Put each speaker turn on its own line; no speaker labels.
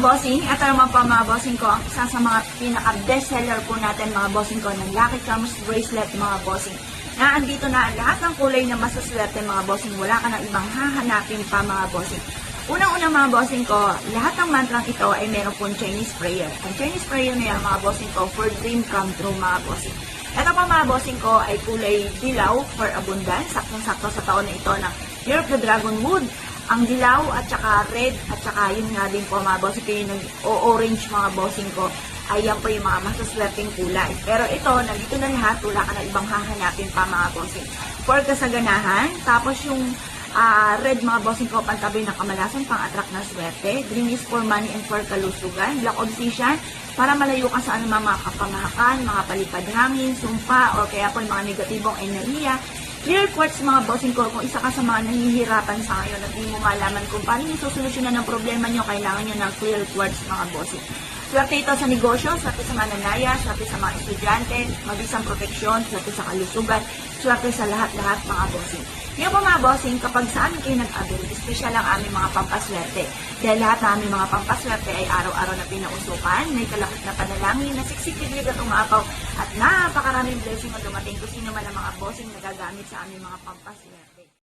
bossing, ito naman po mga bossing ko, ang isa sa mga pinaka-best seller po natin mga bossing ko ng Lucky Charms Bracelet mga bossing. Na andito na lahat ng kulay na masuswerte mga bossing. Wala ka na ibang hahanapin pa mga bossing. Unang-unang mga bossing ko, lahat ng mantrang ito ay meron pong Chinese prayer. Ang Chinese prayer na yan mga bossing ko for dream come true mga bossing. Ito pa mga bossing ko ay kulay dilaw for abundance. Saktong-sakto sa taon na ito ng Year of the Dragon Wood. Ang dilaw at saka red at saka yun nga din po mga bossing ko yung nag-orange mga bossing ko. Ayan po yung mga masuswerteng kulay. Pero ito, nandito na lahat. Wala ka na ibang hahanapin pa mga bossing. For kasaganahan. Tapos yung ah, red mga bossing ko, pantabi na kamalasan, pang-attract ng swerte. Green is for money and for kalusugan. Black obsession, para malayo ka sa anumang mga kapamahakan, mga palipad hangin, sumpa, o kaya po yung mga negatibong enerhiya. Clear quartz mga bossing ko, kung isa ka sa mga nahihirapan sa ngayon at hindi mo malaman kung paano yung sosolusyonan ng problema nyo, kailangan nyo ng clear quartz mga bossing. Swerte ito sa negosyo, swerte sa mananaya, swerte sa mga estudyante, mabisang proteksyon, swerte sa kalusugan, swerte sa lahat-lahat mga bossing. Ngayon po mga bossing, kapag sa amin kayo nag-avail, espesyal ang aming mga pampaswerte. Dahil lahat ng aming mga pampaswerte ay araw-araw na pinausukan, may kalakit na panalangin na siksik-liglig at umapaw, at napakaraming blessing na dumating kung sino man ang mga bossing na gagamit sa aming mga pampaswerte.